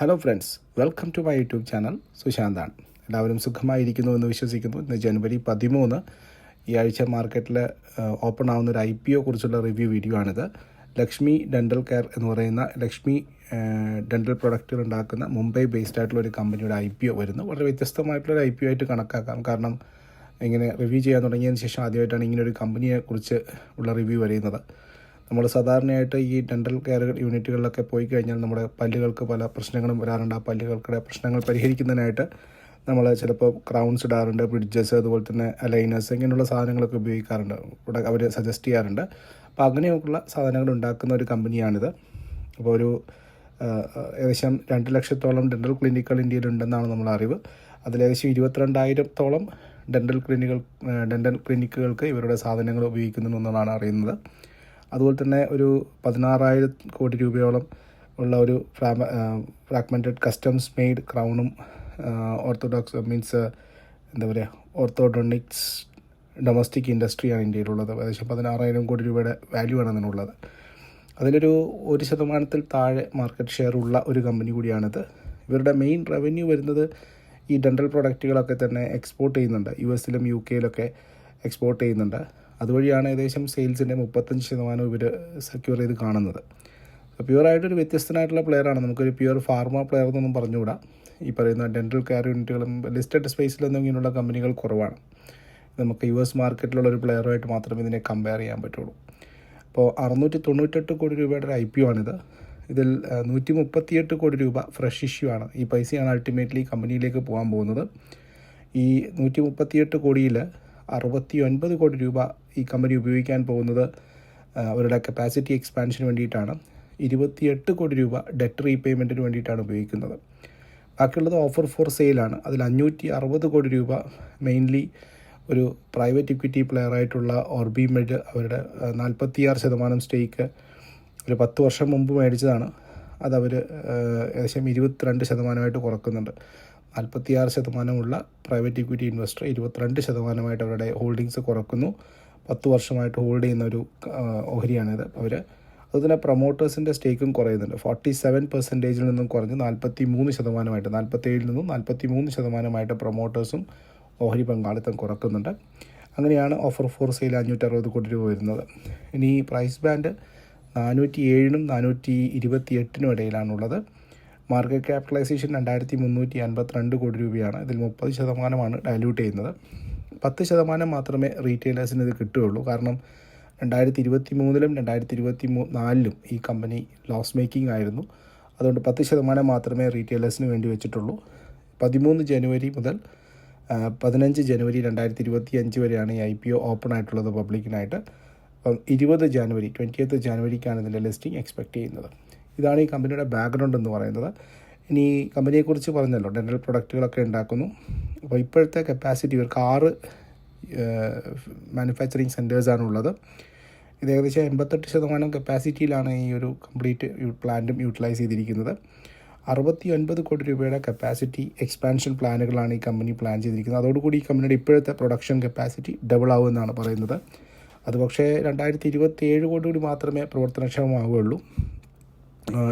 Hello friends welcome to my YouTube channel സുശാന്താണ് എല്ലാവരും സുഖമായിരിക്കുന്നു എന്ന് വിശ്വസിക്കുന്നു. ഇന്ന് ജനുവരി പതിമൂന്ന്. ഈ ആഴ്ച മാർക്കറ്റിൽ ഓപ്പൺ ആവുന്ന ഒരു ഐ പി ഒ കുറിച്ചുള്ള റിവ്യൂ വീഡിയോ ആണിത്. ലക്ഷ്മി ഡെന്റൽ കെയർ എന്ന് പറയുന്ന ലക്ഷ്മി ഡെന്റൽ പ്രൊഡക്റ്റുകൾ ഉണ്ടാക്കുന്ന മുംബൈ ബേസ്ഡ് ആയിട്ടുള്ള ഒരു കമ്പനിയുടെ ഐ പി ഒ വരുന്നു. വളരെ വ്യത്യസ്തമായിട്ടുള്ള ഒരു ഐ പി ഒ ആയിട്ട് കണക്കാക്കാം. കാരണം ഇങ്ങനെ റിവ്യൂ ചെയ്യാൻ തുടങ്ങിയതിന് ശേഷം ആദ്യമായിട്ടാണ് ഇങ്ങനെ ഒരു കമ്പനിയെക്കുറിച്ച് ഉള്ള റിവ്യൂ വരുന്നത്. നമ്മൾ സാധാരണയായിട്ട് ഈ ഡെന്റൽ കെയർ യൂണിറ്റുകളിലൊക്കെ പോയി കഴിഞ്ഞാൽ നമ്മുടെ പല്ലുകൾക്ക് പല പ്രശ്നങ്ങളും വരാറുണ്ട്. ആ പല്ലുകൾക്കുടെ പ്രശ്നങ്ങൾ പരിഹരിക്കുന്നതിനായിട്ട് നമ്മൾ ചിലപ്പോൾ ക്രൗൺസ് ഇടാറുണ്ട് ബ്രിഡ്ജസ് അതുപോലെ തന്നെ അലൈനേഴ്സ് ഇങ്ങനെയുള്ള സാധനങ്ങളൊക്കെ ഉപയോഗിക്കാറുണ്ട്. ഇവിടെ അവർ സജസ്റ്റ് ചെയ്യാറുണ്ട്. അപ്പോൾ അങ്ങനെയൊക്കെയുള്ള സാധനങ്ങൾ ഉണ്ടാക്കുന്ന ഒരു കമ്പനിയാണിത്. അപ്പോൾ ഒരു ഏകദേശം രണ്ട് ലക്ഷത്തോളം ഡെന്റൽ ക്ലിനിക്കുകൾ ഇന്ത്യയിലുണ്ടെന്നാണ് നമ്മൾ അറിവ്. അതിലേകദേശം ഇരുപത്തിരണ്ടായിരത്തോളം ഡെന്റൽ ക്ലിനിക്കുകൾ ഡെന്റൽ ക്ലിനിക്കുകൾക്ക് ഇവരുടെ സാധനങ്ങൾ ഉപയോഗിക്കുന്നു എന്നാണ് അറിയുന്നത്. അതുപോലെ തന്നെ ഒരു പതിനാറായിരം കോടി രൂപയോളം ഉള്ള ഒരു ഫ്രാഗ്മെന്റഡ് കസ്റ്റംസ് മെയ്ഡ് ക്രൗണും ഓർത്തഡോക്സ് മീൻസ് എന്താ പറയുക ഓർത്തോഡോണിക്സ് ഡൊമസ്റ്റിക് ഇൻഡസ്ട്രിയാണ് ഇന്ത്യയിലുള്ളത്. ഏകദേശം പതിനാറായിരം കോടി രൂപയുടെ വാല്യൂ ആണ് അതിനുള്ളത്. അതിലൊരു ഒരു ശതമാനത്തിൽ താഴെ മാർക്കറ്റ് ഷെയർ ഉള്ള ഒരു കമ്പനി കൂടിയാണിത്. ഇവരുടെ മെയിൻ റവന്യൂ വരുന്നത് ഈ ഡെന്റൽ പ്രൊഡക്റ്റുകളൊക്കെ തന്നെ എക്സ്പോർട്ട് ചെയ്യുന്നുണ്ട്. യു എസിലും യു കെയിലൊക്കെ എക്സ്പോർട്ട് ചെയ്യുന്നുണ്ട്. അതുവഴിയാണ് ഏകദേശം സെയിൽസിന്റെ മുപ്പത്തഞ്ച് ശതമാനം ഇവർ സെക്യൂർ ചെയ്ത് കാണുന്നത്. പ്യുവറായിട്ടൊരു വ്യത്യസ്തനായിട്ടുള്ള പ്ലെയറാണ് നമുക്കൊരു പ്യുവർ ഫാർമ പ്ലെയർ എന്നൊന്നും പറഞ്ഞുകൂടാ. ഈ പറയുന്ന ഡെന്റൽ കെയർ യൂണിറ്റുകളും ലിസ്റ്റഡ് സ്പേസിലൊന്നും ഇങ്ങനെയുള്ള കമ്പനികൾ കുറവാണ്. നമുക്ക് യു എസ് മാർക്കറ്റിലുള്ള ഒരു പ്ലെയറുമായിട്ട് മാത്രമേ ഇതിനെ കമ്പയർ ചെയ്യാൻ പറ്റുള്ളൂ. അപ്പോൾ അറുന്നൂറ്റി തൊണ്ണൂറ്റെട്ട് കോടി രൂപയുടെ ഒരു ഐ പി ആണിത്. ഇതിൽ നൂറ്റി മുപ്പത്തിയെട്ട് കോടി രൂപ ഫ്രഷ് ഇഷ്യൂ ആണ്. ഈ പൈസയാണ് അൾട്ടിമേറ്റ്ലി കമ്പനിയിലേക്ക് പോകാൻ പോകുന്നത്. ഈ നൂറ്റി മുപ്പത്തിയെട്ട് കോടിയിൽ അറുപത്തി ഒൻപത് കോടി രൂപ ഈ കമ്പനി ഉപയോഗിക്കാൻ പോകുന്നത് അവരുടെ കപ്പാസിറ്റി എക്സ്പാൻഷന് വേണ്ടിയിട്ടാണ്. ഇരുപത്തിയെട്ട് കോടി രൂപ ഡെറ്റ് റീപേയ്മെന്റിന് വേണ്ടിയിട്ടാണ് ഉപയോഗിക്കുന്നത്. ബാക്കിയുള്ളത് ഓഫർ ഫോർ സെയിലാണ് അതിൽ അഞ്ഞൂറ്റി അറുപത് കോടി രൂപ മെയിൻലി ഒരു പ്രൈവറ്റ് ഇക്വിറ്റി പ്ലെയർ ആയിട്ടുള്ള ഓർബി മെഡ് അവരുടെ നാൽപ്പത്തിയാറ് ശതമാനം സ്റ്റേക്ക് ഒരു പത്ത് വർഷം മുമ്പ് മേടിച്ചതാണ്. അതവർ ഏകദേശം ഇരുപത്തിരണ്ട് ശതമാനമായിട്ട് കുറക്കുന്നുണ്ട്. നാൽപ്പത്തിയാറ് ശതമാനമുള്ള പ്രൈവറ്റ് ഇക്വിറ്റി ഇൻവെസ്റ്റർ ഇരുപത്തിരണ്ട് ശതമാനമായിട്ട് അവരുടെ ഹോൾഡിങ്സ് കുറക്കുന്നു. പത്ത് വർഷമായിട്ട് ഹോൾഡ് ചെയ്യുന്ന ഒരു ഓഹരിയാണിത്. അവർ അതുപോലെ പ്രൊമോട്ടേഴ്സിന്റെ സ്റ്റേക്കും കുറയുന്നുണ്ട്. ഫോർട്ടി സെവൻ പെർസെന്റേജിൽ നിന്നും കുറഞ്ഞ് നാൽപ്പത്തി മൂന്ന് ശതമാനമായിട്ട് നാൽപ്പത്തേഴിൽ നിന്നും നാൽപ്പത്തി മൂന്ന് ശതമാനമായിട്ട് പ്രൊമോട്ടേഴ്സും ഓഹരി പങ്കാളിത്തം കുറക്കുന്നുണ്ട്. അങ്ങനെയാണ് ഓഫർ ഫോർ സെയിൽ അഞ്ഞൂറ്ററുപത് കോടി രൂപ വരുന്നത്. ഇനി പ്രൈസ് ബാൻഡ് നാനൂറ്റി ഏഴിനും നാനൂറ്റി ഇരുപത്തി എട്ടിനും ഇടയിലാണുള്ളത്. മാർക്കറ്റ് ക്യാപിറ്റലൈസേഷൻ രണ്ടായിരത്തി മുന്നൂറ്റി അൻപത്തിരണ്ട് കോടി രൂപയാണ്. ഇതിൽ മുപ്പത് ശതമാനമാണ് ഡയല്യൂട്ട് ചെയ്യുന്നത്. പത്ത് ശതമാനം മാത്രമേ റീറ്റെയിലേഴ്സിന് ഇത് കിട്ടുകയുള്ളൂ. കാരണം രണ്ടായിരത്തി ഇരുപത്തി മൂന്നിലും രണ്ടായിരത്തി ഇരുപത്തി മൂ നാലിലും ഈ കമ്പനി ലോസ് മേക്കിംഗ് ആയിരുന്നു. അതുകൊണ്ട് പത്ത് ശതമാനം മാത്രമേ റീറ്റെയിലേഴ്സിന് വേണ്ടി വെച്ചിട്ടുള്ളൂ. പതിമൂന്ന് ജനുവരി മുതൽ പതിനഞ്ച് ജനുവരി രണ്ടായിരത്തി ഇരുപത്തി അഞ്ച് വരെയാണ് ഈ ഐ പി ഒ ഓപ്പൺ ആയിട്ടുള്ളത് പബ്ലിക്കിനായിട്ട് അപ്പം ഇരുപത് ജനുവരി ട്വന്റിയത്ത് ജനുവരിക്കാണ് ഇതിന്റെ ലിസ്റ്റിംഗ് എക്സ്പെക്റ്റ് ചെയ്യുന്നത്. ഇതാണ് ഈ കമ്പനിയുടെ ബാക്ക്ഗ്രൗണ്ട് എന്ന് പറയുന്നത്. ഇനി കമ്പനിയെക്കുറിച്ച് പറഞ്ഞല്ലോ ഡെന്റൽ പ്രൊഡക്റ്റുകളൊക്കെ ഉണ്ടാക്കുന്നു. അപ്പോൾ ഇപ്പോഴത്തെ കപ്പാസിറ്റി ഇവർക്ക് ആറ് മാനുഫാക്ചറിങ് സെന്റേഴ്സാണുള്ളത് ഇത് ഏകദേശം എൺപത്തെട്ട് ശതമാനം കപ്പാസിറ്റിയിലാണ് ഈ ഒരു കംപ്ലീറ്റ് പ്ലാന്റും യൂട്ടിലൈസ് ചെയ്തിരിക്കുന്നത്. അറുപത്തി ഒൻപത് കോടി രൂപയുടെ കപ്പാസിറ്റി എക്സ്പാൻഷൻ പ്ലാനുകളാണ് ഈ കമ്പനി പ്ലാൻ ചെയ്തിരിക്കുന്നത്. അതോടുകൂടി ഈ കമ്പനിയുടെ ഇപ്പോഴത്തെ പ്രൊഡക്ഷൻ കപ്പാസിറ്റി ഡബിൾ ആവുമെന്നാണ് പറയുന്നത്. അത് പക്ഷേ രണ്ടായിരത്തി ഇരുപത്തി ഏഴ് കോടി കൂടി മാത്രമേ പ്രവർത്തനക്ഷമമാവുകയുള്ളൂ.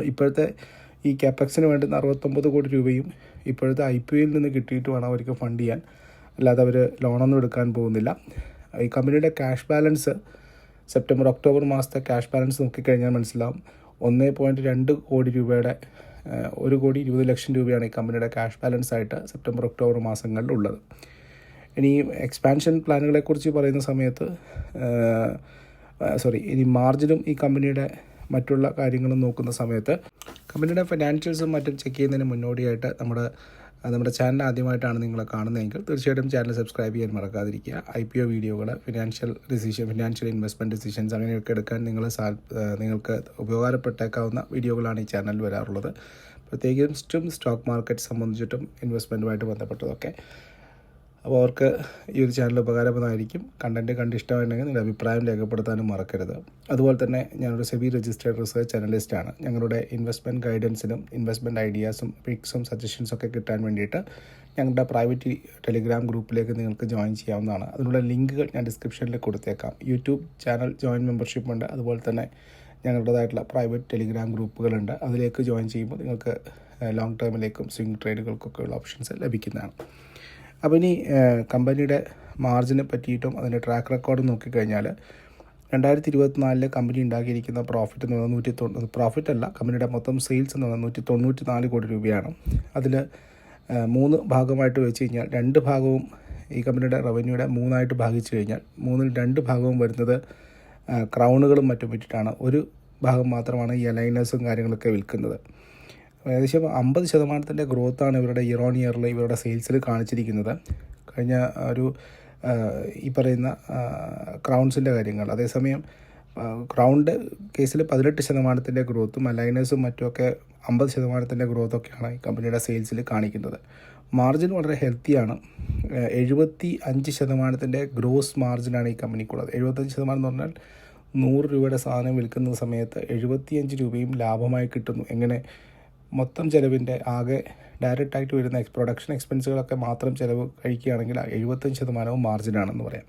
ഇപ്പോഴത്തെ ഈ ക്യാപെക്സിന് വേണ്ടുന്ന അറുപത്തൊമ്പത് കോടി രൂപയും ഇപ്പോഴത്തെ ഐ പി ഒയിൽ നിന്ന് കിട്ടിയിട്ട് വേണം അവർക്ക് ഫണ്ട് ചെയ്യാൻ. അല്ലാതെ അവർ ലോണൊന്നും എടുക്കാൻ പോകുന്നില്ല. ഈ കമ്പനിയുടെ ക്യാഷ് ബാലൻസ് സെപ്റ്റംബർ ഒക്ടോബർ മാസത്തെ ക്യാഷ് ബാലൻസ് നോക്കിക്കഴിഞ്ഞാൽ മനസ്സിലാവും. ഒന്നേ പോയിന്റ് രണ്ട് കോടി രൂപയുടെ ഒരു കോടി ഇരുപത് ലക്ഷം രൂപയാണ് ഈ കമ്പനിയുടെ ക്യാഷ് ബാലൻസ് ആയിട്ട് സെപ്റ്റംബർ ഒക്ടോബർ മാസങ്ങളിൽ ഉള്ളത്. ഇനി എക്സ്പാൻഷൻ പ്ലാനുകളെക്കുറിച്ച് പറയുന്ന സമയത്ത് സോറി ഇനി മാർജിനും ഈ കമ്പനിയുടെ മറ്റുള്ള കാര്യങ്ങളും നോക്കുന്ന സമയത്ത് കമ്പനിയുടെ ഫിനാൻഷ്യൽസും മറ്റും ചെക്ക് ചെയ്യുന്നതിന് മുന്നോടിയായിട്ട് നമ്മുടെ നമ്മുടെ ചാനൽ ആദ്യമായിട്ടാണ് നിങ്ങൾ കാണുന്നതെങ്കിൽ തീർച്ചയായിട്ടും ചാനൽ സബ്സ്ക്രൈബ് ചെയ്യാൻ മറക്കാതിരിക്കുക. ഐ പി ഒ വീഡിയോകൾ financial decision financial investment decisions അങ്ങനെയൊക്കെ എടുക്കാൻ നിങ്ങൾ നിങ്ങൾക്ക് ഉപകാരപ്പെട്ടേക്കാവുന്ന വീഡിയോകളാണ് ഈ ചാനലിൽ വരാറുള്ളത്. പ്രത്യേകിച്ചും സ്റ്റോക്ക് മാർക്കറ്റ് സംബന്ധിച്ചിട്ടും ഇൻവെസ്റ്റ്മെന്റുമായിട്ട് ബന്ധപ്പെട്ടതൊക്കെ. അപ്പോൾ അവർക്ക് ഈ ഒരു ചാനൽ ഉപകാരപ്രദമായിരിക്കും. കണ്ടന്റ് കണ്ട് ഇഷ്ടമായിട്ടുണ്ടെങ്കിൽ നിങ്ങളുടെ അഭിപ്രായം രേഖപ്പെടുത്താനും മറക്കരുത്. അതുപോലെ തന്നെ ഞാനൊരു സെബി രജിസ്റ്റേഡ് റിസർച്ച് അനലിസ്റ്റാണ് ഞങ്ങളുടെ ഇൻവെസ്റ്റ്മെന്റ് ഗൈഡൻസിനും ഇൻവെസ്റ്റ്മെന്റ് ഐഡിയാസും പിക്സും സജഷൻസും ഒക്കെ കിട്ടാൻ വേണ്ടിയിട്ട് ഞങ്ങളുടെ പ്രൈവറ്റ് ടെലിഗ്രാം ഗ്രൂപ്പിലേക്ക് നിങ്ങൾക്ക് ജോയിൻ ചെയ്യാവുന്നതാണ്. അതിനുള്ള ലിങ്കുകൾ ഞാൻ ഡിസ്ക്രിപ്ഷനിൽ കൊടുത്തേക്കാം. യൂട്യൂബ് ചാനൽ ജോയിൻ മെമ്പർഷിപ്പ് ഉണ്ട്. അതുപോലെ തന്നെ ഞങ്ങളുടേതായിട്ടുള്ള പ്രൈവറ്റ് ടെലിഗ്രാം ഗ്രൂപ്പുകളുണ്ട്. അതിലേക്ക് ജോയിൻ ചെയ്യുമ്പോൾ നിങ്ങൾക്ക് ലോങ് ടേമിലേക്കും സ്വിംഗ് ട്രേഡുകൾക്കൊക്കെയുള്ള ഓപ്ഷൻസ് ലഭിക്കുന്നതാണ്. അപ്പോൾ ഇനി കമ്പനിയുടെ മാർജിനെ പറ്റിയിട്ടും അതിന്റെ ട്രാക്ക് റെക്കോർഡ് നോക്കിക്കഴിഞ്ഞാൽ രണ്ടായിരത്തി ഇരുപത്തിനാലിൽ കമ്പനി ഉണ്ടാക്കിയിരിക്കുന്ന പ്രോഫിറ്റ് എന്ന് പറഞ്ഞാൽ നൂറ്റി തൊണ്ണൂറ് പ്രോഫിറ്റ് അല്ല കമ്പനിയുടെ മൊത്തം സെയിൽസ് എന്ന് പറഞ്ഞാൽ നൂറ്റി തൊണ്ണൂറ്റി നാല് കോടി രൂപയാണ്. അതിൽ മൂന്ന് ഭാഗമായിട്ട് വെച്ച് കഴിഞ്ഞാൽ രണ്ട് ഭാഗവും ഈ കമ്പനിയുടെ റവന്യൂയുടെ മൂന്നായിട്ട് ഭാഗിച്ചു കഴിഞ്ഞാൽ മൂന്നിൽ രണ്ട് ഭാഗവും വരുന്നത് ക്രൗണുകളും മറ്റും വിറ്റിട്ടാണ് ഒരു ഭാഗം മാത്രമാണ് ഈ അലൈനേഴ്സും കാര്യങ്ങളൊക്കെ വിൽക്കുന്നത്. ഏകദേശം അമ്പത് ശതമാനത്തിന്റെ ഗ്രോത്താണ് ഇവരുടെ ഇയർ ഓൺ ഇയറിൽ ഇവരുടെ സെയിൽസിൽ കാണിച്ചിരിക്കുന്നത്. കഴിഞ്ഞ ഒരു ഈ പറയുന്ന ക്രൗൺസിന്റെ കാര്യങ്ങൾ. അതേസമയം ക്രൗണ്ട് കേസിൽ പതിനെട്ട് ശതമാനത്തിന്റെ ഗ്രോത്തും അലൈനേഴ്സും മറ്റുമൊക്കെ അമ്പത് ശതമാനത്തിന്റെ ഗ്രോത്തൊക്കെയാണ് ഈ കമ്പനിയുടെ സെയിൽസിൽ കാണിക്കുന്നത്. മാർജിൻ വളരെ ഹെൽത്തിയാണ് എഴുപത്തി അഞ്ച് ശതമാനത്തിന്റെ ഗ്രോസ് മാർജിനാണ് ഈ കമ്പനിക്കുള്ളത് എഴുപത്തഞ്ച് ശതമാനം എന്ന് പറഞ്ഞാൽ നൂറ് രൂപയുടെ സാധനം വിൽക്കുന്ന സമയത്ത് എഴുപത്തിയഞ്ച് രൂപയും ലാഭമായി കിട്ടുന്നു. എങ്ങനെ? മൊത്തം ചിലവിന്റെ ആകെ ഡയറക്റ്റായിട്ട് വരുന്ന എക്സ് പ്രൊഡക്ഷൻ എക്സ്പെൻസുകളൊക്കെ മാത്രം ചിലവ് കഴിക്കുകയാണെങ്കിൽ എഴുപത്തഞ്ച് ശതമാനവും മാർജിനാണെന്ന് പറയാം.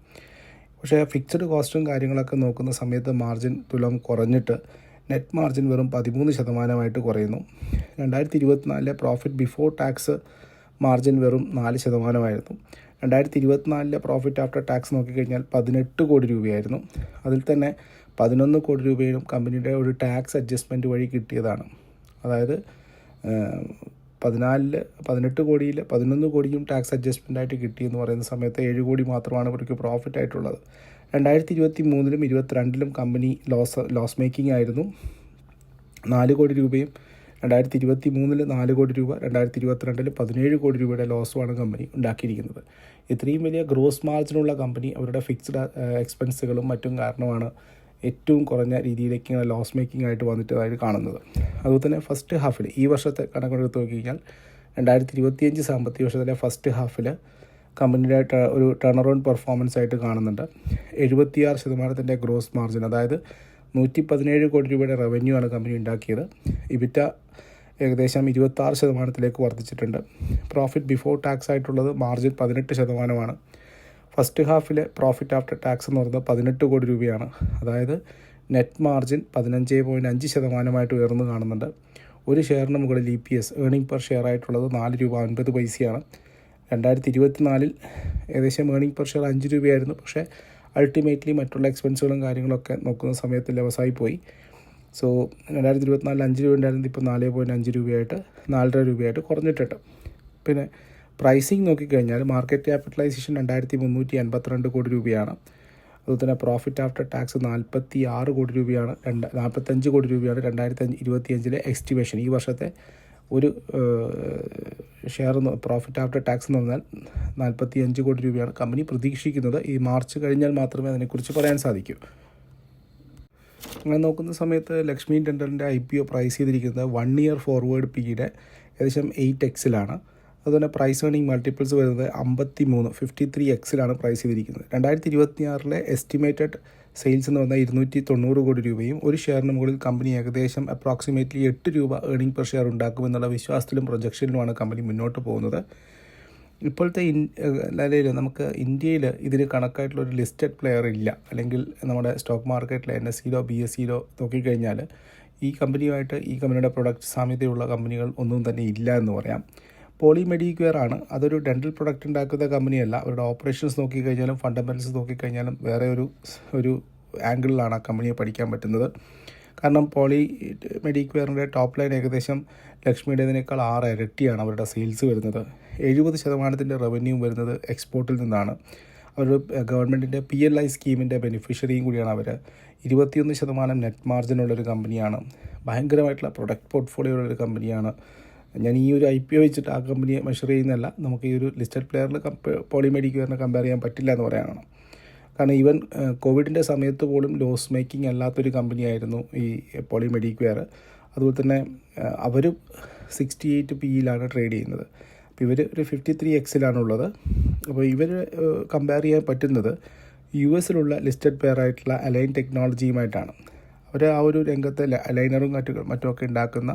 പക്ഷേ ഫിക്സഡ് കോസ്റ്റും കാര്യങ്ങളൊക്കെ നോക്കുന്ന സമയത്ത് മാർജിൻ തുലം കുറഞ്ഞിട്ട് നെറ്റ് മാർജിൻ വെറും പതിമൂന്ന് ശതമാനമായിട്ട് കുറയുന്നു. രണ്ടായിരത്തി ഇരുപത്തിനാലിലെ പ്രോഫിറ്റ് ബിഫോർ ടാക്സ് മാർജിൻ വെറും നാല് ശതമാനമായിരുന്നു. രണ്ടായിരത്തി ഇരുപത്തിനാലിലെ പ്രോഫിറ്റ് ആഫ്റ്റർ ടാക്സ് നോക്കിക്കഴിഞ്ഞാൽ പതിനെട്ട് കോടി രൂപയായിരുന്നു. അതിൽ തന്നെ പതിനൊന്ന് കോടി രൂപയും കമ്പനിയുടെ ഒരു ടാക്സ് അഡ്ജസ്റ്റ്മെന്റ് വഴി കിട്ടിയതാണ്. അതായത് പതിനാലിൽ പതിനെട്ട് കോടിയിൽ പതിനൊന്ന് കോടിയും ടാക്സ് അഡ്ജസ്റ്റ്മെന്റ് ആയിട്ട് കിട്ടിയെന്ന് പറയുന്ന സമയത്ത് ഏഴ് കോടി മാത്രമാണ് ഇവർക്ക് പ്രോഫിറ്റ് ആയിട്ടുള്ളത്. രണ്ടായിരത്തി ഇരുപത്തി മൂന്നിലും ഇരുപത്തിരണ്ടിലും കമ്പനി ലോസ് ലോസ് മേക്കിംഗ് ആയിരുന്നു. നാല് കോടി രൂപയും രണ്ടായിരത്തി ഇരുപത്തി മൂന്നിൽ നാല് കോടി രൂപ രണ്ടായിരത്തി ഇരുപത്തിരണ്ടിൽ പതിനേഴ് കോടി രൂപയുടെ ലോസുമാണ് കമ്പനി ഉണ്ടാക്കിയിരിക്കുന്നത്. ഇത്രയും വലിയ ഗ്രോസ് മാർജിനുള്ള കമ്പനി അവരുടെ ഫിക്സ്ഡ് എക്സ്പെൻസുകളും മറ്റും കാരണമാണ് ഏറ്റവും കുറഞ്ഞ രീതിയിലേക്ക് ഇങ്ങനെ ലോസ് മേക്കിംഗ് ആയിട്ട് വന്നിട്ടതായിട്ട് കാണുന്നത്. അതുപോലെ തന്നെ ഫസ്റ്റ് ഹാഫിൽ ഈ വർഷത്തെ കണക്കെടുത്ത് നോക്കി കഴിഞ്ഞാൽ രണ്ടായിരത്തി ഇരുപത്തിയഞ്ച് സാമ്പത്തിക വർഷത്തിലെ ഫസ്റ്റ് ഹാഫിൽ കമ്പനിയുടെ ഒരു ടേൺ അറൗണ്ട് പെർഫോമൻസ് ആയിട്ട് കാണുന്നുണ്ട്. എഴുപത്തിയാറ് ശതമാനത്തിന്റെ ഗ്രോസ് മാർജിൻ അതായത് നൂറ്റി പതിനേഴ് കോടി രൂപയുടെ റവന്യൂ ആണ് കമ്പനി ഉണ്ടാക്കിയത്. ഇബിറ്റ ഏകദേശം ഇരുപത്താറ് ശതമാനത്തിലേക്ക് വർദ്ധിച്ചിട്ടുണ്ട്. പ്രോഫിറ്റ് ബിഫോർ ടാക്സ് ആയിട്ടുള്ളത് മാർജിൻ പതിനെട്ട് ശതമാനമാണ്. ഫസ്റ്റ് ഹാഫിലെ പ്രോഫിറ്റ് ആഫ്റ്റർ ടാക്സ് എന്ന് പറയുന്നത് പതിനെട്ട് കോടി രൂപയാണ്. അതായത് നെറ്റ് മാർജിൻ പതിനഞ്ച് പോയിന്റ് അഞ്ച് ശതമാനമായിട്ട് ഉയർന്നു കാണുന്നുണ്ട്. ഒരു ഷെയറിന് മുകളിൽ E P S earning per share ആയിട്ടുള്ളത് നാല് രൂപ അൻപത് പൈസയാണ്. രണ്ടായിരത്തി ഇരുപത്തിനാലിൽ ഏകദേശം ഏണിംഗ് പെർ ഷെയർ അഞ്ച് രൂപയായിരുന്നു. പക്ഷേ അൾട്ടിമേറ്റ്ലി മറ്റുള്ള എക്സ്പെൻസുകളും കാര്യങ്ങളൊക്കെ നോക്കുന്ന സമയത്ത് ലെവസായി പോയി. സോ രണ്ടായിരത്തി ഇരുപത്തിനാലിൽ അഞ്ച് രൂപ ഉണ്ടായിരുന്നത് ഇപ്പോൾ നാല് പോയിന്റ് അഞ്ച് രൂപയായിട്ട് നാലര രൂപയായിട്ട് കുറഞ്ഞിട്ടുണ്ട്. പിന്നെ പ്രൈസിങ് നോക്കിക്കഴിഞ്ഞാൽ മാർക്കറ്റ് ക്യാപിറ്റലൈസേഷൻ രണ്ടായിരത്തി മുന്നൂറ്റി എൺപത്തിരണ്ട് കോടി രൂപയാണ്. അതുപോലെ തന്നെ പ്രോഫിറ്റ് ആഫ്റ്റർ ടാക്സ് നാൽപ്പത്തി ആറ് കോടി രൂപയാണ്. രണ്ട് നാൽപ്പത്തഞ്ച് കോടി രൂപയാണ് രണ്ടായിരത്തി ഇരുപത്തി അഞ്ചിലെ എസ്റ്റിമേഷൻ ഈ വർഷത്തെ ഒരു ഷെയർ പ്രോഫിറ്റ് ആഫ്റ്റർ ടാക്സ് എന്ന് പറഞ്ഞാൽ നാൽപ്പത്തി അഞ്ച് കോടി രൂപയാണ്. കമ്പനി പ്രതീക്ഷിക്കുന്നത് ഈ മാർച്ച് കഴിഞ്ഞാൽ മാത്രമേ അതിനെക്കുറിച്ച് പറയാൻ സാധിക്കൂ. അങ്ങനെ നോക്കുന്ന സമയത്ത് ലക്ഷ്മി ടെൻഡറിന്റെ ഐ പി ഒ പ്രൈസ് ചെയ്തിരിക്കുന്നത് വൺ ഇയർ ഫോർവേഡ് പിയുടെ ഏകദേശം എയ്റ്റ് എക്സിലാണ് അതുപോലെ പ്രൈസ് ഏണിംഗ് മൾട്ടിപ്പിൾസ് വരുന്നത് അമ്പത്തി മൂന്ന് ഫിഫ്റ്റി ത്രീ എക്സിലാണ് പ്രൈസ് ചെയ്തിരിക്കുന്നത്. രണ്ടായിരത്തി ഇരുപത്തിയാറിലെ എസ്റ്റിമേറ്റഡ് സെയിൽസ് എന്ന് പറഞ്ഞാൽ ഇരുന്നൂറ്റി തൊണ്ണൂറ് കോടി രൂപയും ഒരു ഷെയറിന് മുകളിൽ കമ്പനി ഏകദേശം അപ്രോക്സിമേറ്റ്ലി എട്ട് രൂപ ഏണിംഗ് പെർ ഷെയർ ഉണ്ടാക്കുമെന്നുള്ള വിശ്വാസത്തിലും പ്രൊജക്ഷനിലുമാണ് കമ്പനി മുന്നോട്ട് പോകുന്നത്. ഇപ്പോഴത്തെ ഇൻ നിലയിൽ നമുക്ക് ഇന്ത്യയിൽ ഇതിന് കണക്കായിട്ടുള്ള ഒരു ലിസ്റ്റഡ് പ്ലെയർ ഇല്ല. അല്ലെങ്കിൽ നമ്മുടെ സ്റ്റോക്ക് മാർക്കറ്റിലെ എൻ എസ് സിയിലോ ബി എസ് സിയിലോ നോക്കിക്കഴിഞ്ഞാൽ ഈ കമ്പനിയുമായിട്ട് ഈ കമ്പനിയുടെ പ്രൊഡക്റ്റ് സാമ്യതയുള്ള കമ്പനികൾ ഒന്നും തന്നെ ഇല്ല എന്ന് പറയാം. പോളി മെഡിക്വെയർ ആണ് അതൊരു ഡെന്റൽ പ്രൊഡക്റ്റ് ഉണ്ടാക്കുന്ന കമ്പനിയല്ല. അവരുടെ ഓപ്പറേഷൻസ് നോക്കിക്കഴിഞ്ഞാലും ഫണ്ടമെന്റൽസ് നോക്കിക്കഴിഞ്ഞാലും വേറെ ഒരു ഒരു ആംഗിളിലാണ് ആ കമ്പനിയെ പഠിക്കാൻ പറ്റുന്നത്. കാരണം പോളി മെഡിക്വെയറിന്റെ ടോപ്പ് ലൈൻ ഏകദേശം ലക്ഷ്മിയുടേതിനേക്കാൾ ആറ് ഇരട്ടിയാണ് അവരുടെ സെയിൽസ് വരുന്നത്. എഴുപത് ശതമാനത്തിന്റെ റവന്യൂ വരുന്നത് എക്സ്പോർട്ടിൽ നിന്നാണ്. അവർ ഗവൺമെന്റിന്റെ പി എൽ ഐ സ്കീമിന്റെ ബെനിഫിഷ്യറിയും കൂടിയാണ് അവർ ഇരുപത്തിയൊന്ന് ശതമാനം നെറ്റ് മാർജിനുള്ളൊരു കമ്പനിയാണ്. ഭയങ്കരമായിട്ടുള്ള പ്രൊഡക്റ്റ് പോർട്ട്ഫോളിയോ ഉള്ളൊരു കമ്പനിയാണ്. ഞാൻ ഈ ഒരു ഐ പി ഒ വെച്ചിട്ട് ആ കമ്പനിയെ മെഷർ ചെയ്യുന്നതല്ല. നമുക്ക് ഈ ഒരു ലിസ്റ്റഡ് പ്ലെയറിൽ കമ്പ പോളിമെഡിക്വയറിനെ കമ്പയർ ചെയ്യാൻ പറ്റില്ല എന്ന് പറയാനാണ്. കാരണം ഈവൻ കോവിഡിന്റെ സമയത്ത് പോലും ലോസ് മേക്കിംഗ് അല്ലാത്തൊരു കമ്പനിയായിരുന്നു ഈ പോളിമെഡിക്വയർ അതുപോലെ തന്നെ അവർ സിക്സ്റ്റി എയ്റ്റ് പി യിലാണ് ട്രേഡ് ചെയ്യുന്നത്. അപ്പോൾ ഇവർ ഒരു ഫിഫ്റ്റി ത്രീ എക്സിലാണുള്ളത് അപ്പോൾ ഇവർ കമ്പയർ ചെയ്യാൻ പറ്റുന്നത് യു എസിലുള്ള ലിസ്റ്റഡ് പെയർ ആയിട്ടുള്ള അലൈൻ ടെക്നോളജിയുമായിട്ടാണ് അവർ ആ ഒരു രംഗത്തെ അലൈനറും മറ്റും മറ്റുമൊക്കെ ഉണ്ടാക്കുന്ന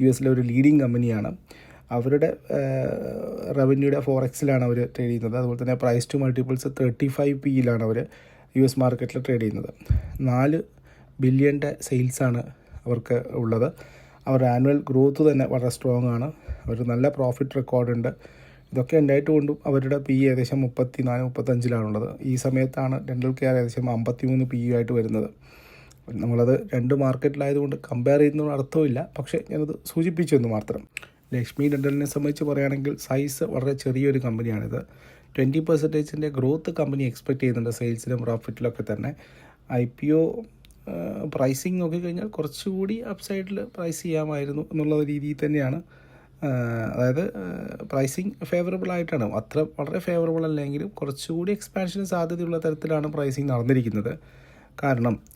യു എസിലെ ഒരു ലീഡിങ് കമ്പനിയാണ് അവരുടെ റവന്യൂയുടെ ഫോർ എക്സിലാണ് അവർ ട്രേഡ് ചെയ്യുന്നത്. അതുപോലെ തന്നെ price to multiples thirty five പിയിലാണ് അവർ യു എസ് മാർക്കറ്റിൽ ട്രേഡ് ചെയ്യുന്നത്. നാല് ബില്യന്റെ സെയിൽസാണ് അവർക്ക് ഉള്ളത്. അവരുടെ ആനുവൽ ഗ്രോത്ത് തന്നെ വളരെ സ്ട്രോങ് ആണ്. അവർ നല്ല പ്രോഫിറ്റ് റെക്കോർഡുണ്ട് ഇതൊക്കെ ഉണ്ടായിട്ട് കൊണ്ടും അവരുടെ പി ഏകദേശം മുപ്പത്തി നാല് മുപ്പത്തഞ്ചിലാണുള്ളത് ഈ സമയത്താണ് ഡെൻഡൽ കെയർ ഏകദേശം അമ്പത്തി മൂന്ന് പി ആയിട്ട് വരുന്നത്. നമ്മളത് രണ്ട് മാർക്കറ്റിലായതുകൊണ്ട് കമ്പയർ ചെയ്യുന്നതിന് അർത്ഥമില്ല പക്ഷേ ഞാനത് സൂചിപ്പിച്ചു എന്ന് മാത്രം. ലക്ഷ്മി ഡെന്റലിനെ സംബന്ധിച്ച് പറയുകയാണെങ്കിൽ സൈസ് വളരെ ചെറിയൊരു കമ്പനിയാണിത്. ട്വന്റി പെർസെന്റേജിന്റെ ഗ്രോത്ത് കമ്പനി എക്സ്പെക്ട് ചെയ്യുന്നുണ്ട് സെയിൽസിലും പ്രോഫിറ്റിലൊക്കെ തന്നെ. ഐ പി ഒ പ്രൈസിങ് നോക്കിക്കഴിഞ്ഞാൽ കുറച്ചുകൂടി അപ്സൈഡിൽ പ്രൈസ് ചെയ്യാമായിരുന്നു എന്നുള്ള രീതിയിൽ തന്നെയാണ്. അതായത് പ്രൈസിങ് ഫേവറബിൾ ആയിട്ടാണ്. അത്ര വളരെ ഫേവറബിൾ അല്ലെങ്കിലും കുറച്ചുകൂടി എക്സ്പാൻഷന് സാധ്യതയുള്ള തരത്തിലാണ് പ്രൈസിങ് നടന്നിരിക്കുന്നത്. കാരണം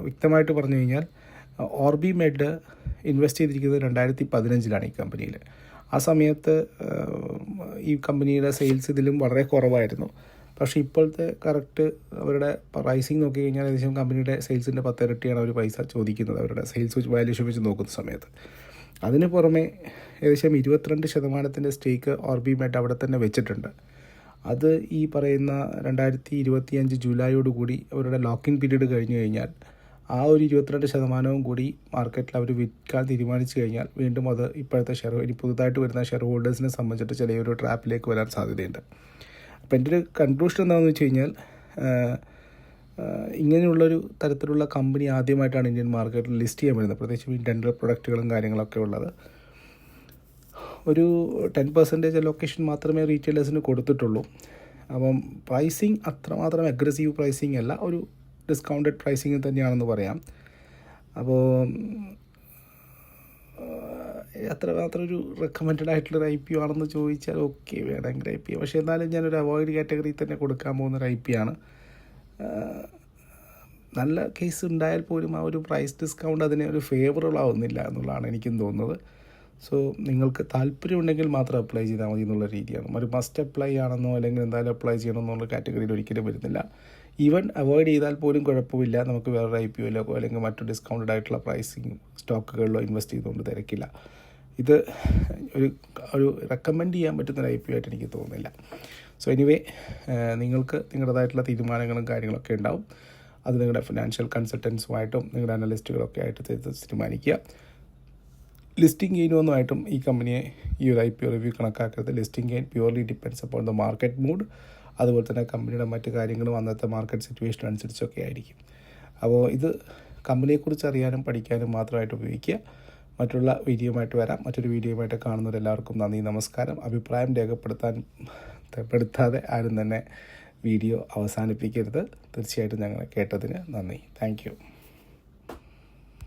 വ്യക്തമായിട്ട് പറഞ്ഞു കഴിഞ്ഞാൽ ഓർബി മെഡ് ഇൻവെസ്റ്റ് ചെയ്തിരിക്കുന്നത് രണ്ടായിരത്തി പതിനഞ്ചിലാണ് ഈ കമ്പനിയിൽ. ആ സമയത്ത് ഈ കമ്പനിയുടെ സെയിൽസ് ഇതിലും വളരെ കുറവായിരുന്നു. പക്ഷേ ഇപ്പോഴത്തെ കറക്റ്റ് അവരുടെ പ്രൈസിങ് നോക്കി കഴിഞ്ഞാൽ ഏകദേശം കമ്പനിയുടെ സെയിൽസിന്റെ പത്തിരട്ടിയാണ് അവർ പൈസ ചോദിക്കുന്നത് അവരുടെ സെയിൽസ് വാല്യൂഷൻ വെച്ച് നോക്കുന്ന സമയത്ത്. അതിന് പുറമെ ഏകദേശം ഇരുപത്തിരണ്ട് ശതമാനത്തിന്റെ സ്റ്റേക്ക് ഓർബി മെഡ് അവിടെ തന്നെ വെച്ചിട്ടുണ്ട്. അത് ഈ പറയുന്ന രണ്ടായിരത്തി ഇരുപത്തിയഞ്ച് ജൂലൈയോടുകൂടി അവരുടെ ലോക്കിൻ പീരീഡ് കഴിഞ്ഞു കഴിഞ്ഞാൽ ആ ഒരു ഇരുപത്തിരണ്ട് ശതമാനവും കൂടി മാർക്കറ്റിൽ അവർ വിൽക്കാൻ തീരുമാനിച്ചു കഴിഞ്ഞാൽ വീണ്ടും അത് ഇപ്പോഴത്തെ ഷെയർ ഇനി പുതുതായിട്ട് വരുന്ന ഷെയർ ഹോൾഡേഴ്സിനെ സംബന്ധിച്ചിട്ട് ചെറിയൊരു ട്രാപ്പിലേക്ക് വരാൻ സാധ്യതയുണ്ട്. അപ്പോൾ എന്റെ ഒരു കൺക്ലൂഷൻ എന്താണെന്ന് വെച്ച് കഴിഞ്ഞാൽ ഇങ്ങനെയുള്ളൊരു തരത്തിലുള്ള കമ്പനി ആദ്യമായിട്ടാണ് ഇന്ത്യൻ മാർക്കറ്റിൽ ലിസ്റ്റ് ചെയ്യാൻ വരുന്നത്. പ്രത്യേകിച്ച് ഈ ഡെന്റൽ പ്രൊഡക്റ്റുകളും കാര്യങ്ങളൊക്കെ ഉള്ളത്. ഒരു ടെൻ പെർസെന്റേജ് ലൊക്കേഷൻ മാത്രമേ റീറ്റെയിലേഴ്സിന് കൊടുത്തിട്ടുള്ളൂ. അപ്പം പ്രൈസിങ് അത്രമാത്രം അഗ്രസീവ് പ്രൈസിങ് അല്ല ഒരു ഡിസ്കൗണ്ടഡ് പ്രൈസിങ് തന്നെയാണെന്ന് പറയാം. അപ്പോൾ അത്ര മാത്രം ഒരു റെക്കമെൻഡഡ് ആയിട്ടുള്ളൊരു ഐ പി ആണെന്ന് ചോദിച്ചാൽ ഓക്കെ വേണമെങ്കിൽ ഐ പി പക്ഷേ എന്നാലും ഞാനൊരു അവോയ്ഡ് കാറ്റഗറിയിൽ തന്നെ കൊടുക്കാൻ പോകുന്നൊരു ഐ പി ആണ്. നല്ല കേസ് ഉണ്ടായാൽ പോലും ആ ഒരു പ്രൈസ് ഡിസ്കൗണ്ട് അതിനെ ഒരു ഫേവറബിൾ ആവുന്നില്ല എന്നുള്ളതാണ് എനിക്കും തോന്നുന്നത്. സോ നിങ്ങൾക്ക് താല്പര്യമുണ്ടെങ്കിൽ മാത്രം അപ്ലൈ ചെയ്താൽ മതി എന്നുള്ള രീതിയാണ്. ഒരു മസ്റ്റ് അപ്ലൈ ആണെന്നോ അല്ലെങ്കിൽ എന്തായാലും അപ്ലൈ ചെയ്യണം എന്നുള്ള കാറ്റഗറിയിൽ ഒരിക്കലും വരുന്നില്ല. ഈവൻ അവോയ്ഡ് ചെയ്താൽ പോലും കുഴപ്പമില്ല. നമുക്ക് വേറെ ഐ പി ഒയിലോ അല്ലെങ്കിൽ മറ്റു ഡിസ്കൗണ്ടഡ് ആയിട്ടുള്ള പ്രൈസിങ് സ്റ്റോക്കുകളിലോ ഇൻവെസ്റ്റ് ചെയ്തുകൊണ്ട് തിരക്കില്ല. ഇത് ഒരു ഒരു റെക്കമെൻഡ് ചെയ്യാൻ പറ്റുന്ന ഒരു ഐ പി ആയിട്ട് എനിക്ക് തോന്നുന്നില്ല. സോ എനിവേ നിങ്ങൾക്ക് നിങ്ങളുടേതായിട്ടുള്ള തീരുമാനങ്ങളും കാര്യങ്ങളൊക്കെ ഉണ്ടാവും. അത് നിങ്ങളുടെ ഫിനാൻഷ്യൽ കൺസൾട്ടൻസുമായിട്ടും നിങ്ങളുടെ അനലിസ്റ്റുകളൊക്കെ ആയിട്ട് തീരുമാനിക്കുക. ലിസ്റ്റിംഗ് ഗെയിനൊന്നുമായിട്ടും ഈ കമ്പനിയെ ഈ ഒരു ഐ പി ഒ റിവ്യൂ കണക്കാക്കരുത്. ലിസ്റ്റിംഗ് ഗെയിൻ പ്യുവർലി ഡിപ്പെൻഡ്സ് അപ്പോൾ ദ മാർക്കറ്റ് മൂഡ് അതുപോലെ തന്നെ കമ്പനിയുടെ മറ്റ് കാര്യങ്ങളും അന്നത്തെ മാർക്കറ്റ് സിറ്റുവേഷൻ അനുസരിച്ചൊക്കെ ആയിരിക്കും. അപ്പോൾ ഇത് കമ്പനിയെക്കുറിച്ച് അറിയാനും പഠിക്കാനും മാത്രമായിട്ട് ഉപയോഗിക്കുക. മറ്റുള്ള വീഡിയോയുമായിട്ട് വരാം. മറ്റൊരു വീഡിയോയുമായിട്ട് കാണുന്നവരെല്ലാവർക്കും നന്ദി നമസ്കാരം. അഭിപ്രായം രേഖപ്പെടുത്താൻ പെടുത്താതെ ആരും തന്നെ വീഡിയോ അവസാനിപ്പിക്കരുത്. തീർച്ചയായിട്ടും ഞങ്ങളെ കേട്ടതിന് നന്ദി. താങ്ക്